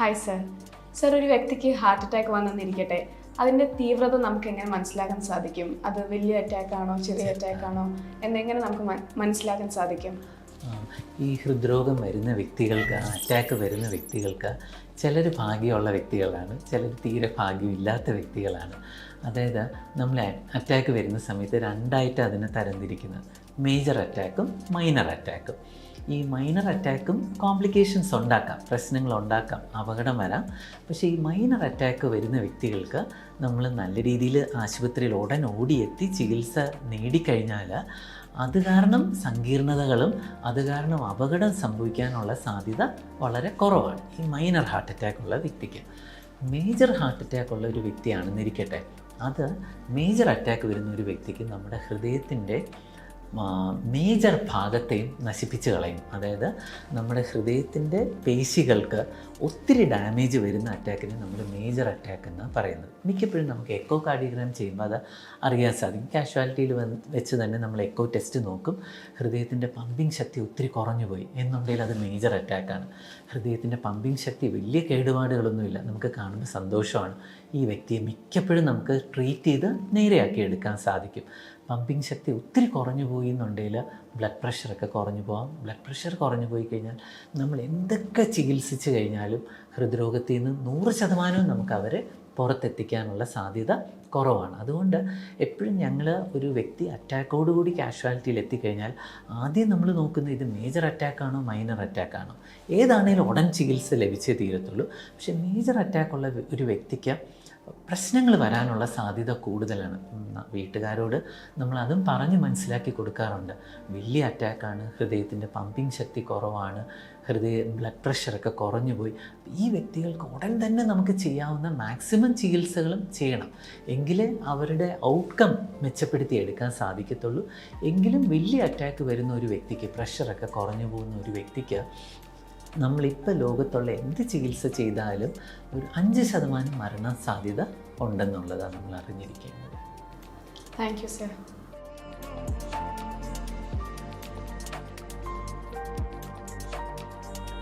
Hi sir sir ഒരു വ്യക്തിക്ക് heart attack വന്നെന്നിരിക്കട്ടെ അതിന്റെ തീവ്രത നമുക്ക് എങ്ങനെ മനസ്സിലാക്കാൻ സാധിക്കും? അത് വലിയ അറ്റാക്ക് ആണോ ചെറിയ അറ്റാക്ക് ആണോ? എന്നെങ്ങനെ നമുക്ക് മനസ്സിലാക്കാൻ സാധിക്കും? ഈ ഹൃദ്രോഗം വരുന്ന വ്യക്തികൾക്ക് അറ്റാക്ക് വരുന്ന വ്യക്തികൾക്ക് ചിലർ ഭാഗ്യമുള്ള വ്യക്തികളാണ് ചിലർ തീരെ ഭാഗ്യമില്ലാത്ത വ്യക്തികളാണ്. അതായത് നമ്മൾ അറ്റാക്ക് വരുന്ന സമയത്ത് രണ്ടായിട്ട് അതിനെ തരംതിരിക്കുന്നത് മേജർ അറ്റാക്കും മൈനർ അറ്റാക്കും ഈ മൈനർ അറ്റാക്കും കോംപ്ലിക്കേഷൻസ് ഉണ്ടാക്കാം പ്രശ്നങ്ങൾ ഉണ്ടാക്കാം അപകടം വരാം. പക്ഷേ ഈ മൈനർ അറ്റാക്ക് വരുന്ന വ്യക്തികൾക്ക് നമ്മൾ നല്ല രീതിയിൽ ആശുപത്രിയിൽ ഉടൻ ഓടിയെത്തി ചികിത്സ നേടിക്കഴിഞ്ഞാൽ അത് കാരണം സങ്കീർണതകളും അത് കാരണം അപകടം സംഭവിക്കാനുള്ള സാധ്യത വളരെ കുറവാണ്. ഈ മൈനർ ഹാർട്ട് അറ്റാക്ക് ഉള്ള വ്യക്തിക്ക്. മേജർ ഹാർട്ട് അറ്റാക്ക് ഉള്ള ഒരു വ്യക്തിയാണെന്നിരിക്കട്ടെ. അത് മേജർ അറ്റാക്ക് വരുന്ന ഒരു വ്യക്തിക്ക് നമ്മുടെ ഹൃദയത്തിന്റെ മേജർ ഭാഗത്തെയും നശിപ്പിച്ച് കളയും അതായത് നമ്മുടെ ഹൃദയത്തിന്റെ പേശികൾക്ക് ഒത്തിരി ഡാമേജ് വരുന്ന അറ്റാക്കിനെ നമ്മൾ മേജർ അറ്റാക്ക് എന്ന് പറയുന്നത്. മിക്കപ്പോഴും നമുക്ക് എക്കോ കാർഡിയോഗ്രാം ചെയ്യുമ്പോൾ അത് അറിയാൻ സാധിക്കും. കാഷ്വാലിറ്റിയിൽ വെച്ച് തന്നെ നമ്മൾ എക്കോ ടെസ്റ്റ് നോക്കും. ഹൃദയത്തിന്റെ പമ്പിങ് ശക്തി ഒത്തിരി കുറഞ്ഞു പോയി എന്നുണ്ടെങ്കിൽ അത് മേജർ അറ്റാക്കാണ് ഹൃദയത്തിന്റെ പമ്പിങ് ശക്തി വലിയ കേടുപാടുകളൊന്നുമില്ല. നമുക്ക് കാണുമ്പോൾ സന്തോഷമാണ്. ഈ വ്യക്തിയെ മിക്കപ്പോഴും നമുക്ക് ട്രീറ്റ് ചെയ്ത് നേരെയാക്കി എടുക്കാൻ സാധിക്കും. പമ്പിങ് ശക്തി ഒത്തിരി കുറഞ്ഞു പോയി എന്നുണ്ടെങ്കിൽ ബ്ലഡ് പ്രഷറൊക്കെ കുറഞ്ഞു പോകാം ബ്ലഡ് പ്രഷർ കുറഞ്ഞു പോയി കഴിഞ്ഞാൽ നമ്മൾ എന്തൊക്കെ ചികിത്സിച്ച് കഴിഞ്ഞാലും ഹൃദ്രോഗത്തിൽ നിന്ന് നൂറ് ശതമാനവും നമുക്ക് അവരെ പുറത്തെത്തിക്കാനുള്ള സാധ്യത കുറവാണ്. അതുകൊണ്ട് എപ്പോഴും ഞങ്ങൾ ഒരു വ്യക്തി അറ്റാക്കോടുകൂടി കാഷ്വാലിറ്റിയിൽ എത്തിക്കഴിഞ്ഞാൽ ആദ്യം നമ്മൾ നോക്കുന്നത് ഇത് മേജർ അറ്റാക്കാണോ മൈനർ അറ്റാക്കാണോ ഏതാണേലും ഉടൻ ചികിത്സ ലഭിച്ചേ തീരത്തുള്ളൂ. പക്ഷേ മേജർ അറ്റാക്കുള്ള ഒരു വ്യക്തിക്ക് പ്രശ്നങ്ങൾ വരാനുള്ള സാധ്യത കൂടുതലാണ്. വീട്ടുകാരോട് നമ്മൾ അതും പറഞ്ഞ് മനസ്സിലാക്കി കൊടുക്കാറുണ്ട്. വലിയ അറ്റാക്കാണ് ഹൃദയത്തിന്റെ പമ്പിങ് ശക്തി കുറവാണ് ഹൃദയ ബ്ലഡ് പ്രഷറൊക്കെ കുറഞ്ഞു പോയി. ഈ വ്യക്തികൾക്ക് ഉടൻ തന്നെ നമുക്ക് ചെയ്യാവുന്ന മാക്സിമം ചികിത്സകളും ചെയ്യണം. എങ്കിലേ അവരുടെ ഔട്ട്കം മെച്ചപ്പെടുത്തി എടുക്കാൻ സാധിക്കത്തുള്ളൂ. എങ്കിലും വലിയ അറ്റാക്ക് വരുന്ന ഒരു വ്യക്തിക്ക് പ്രഷറൊക്കെ കുറഞ്ഞു പോകുന്ന ഒരു വ്യക്തിക്ക് നമ്മളിപ്പോൾ ലോകത്തുള്ള എന്ത് ചികിത്സ ചെയ്താലും ഒരു അഞ്ച് ശതമാനം മരണ സാധ്യത ഉണ്ടെന്നുള്ളതാണ് നമ്മൾ അറിഞ്ഞിരിക്കേണ്ടത്. Thank you sir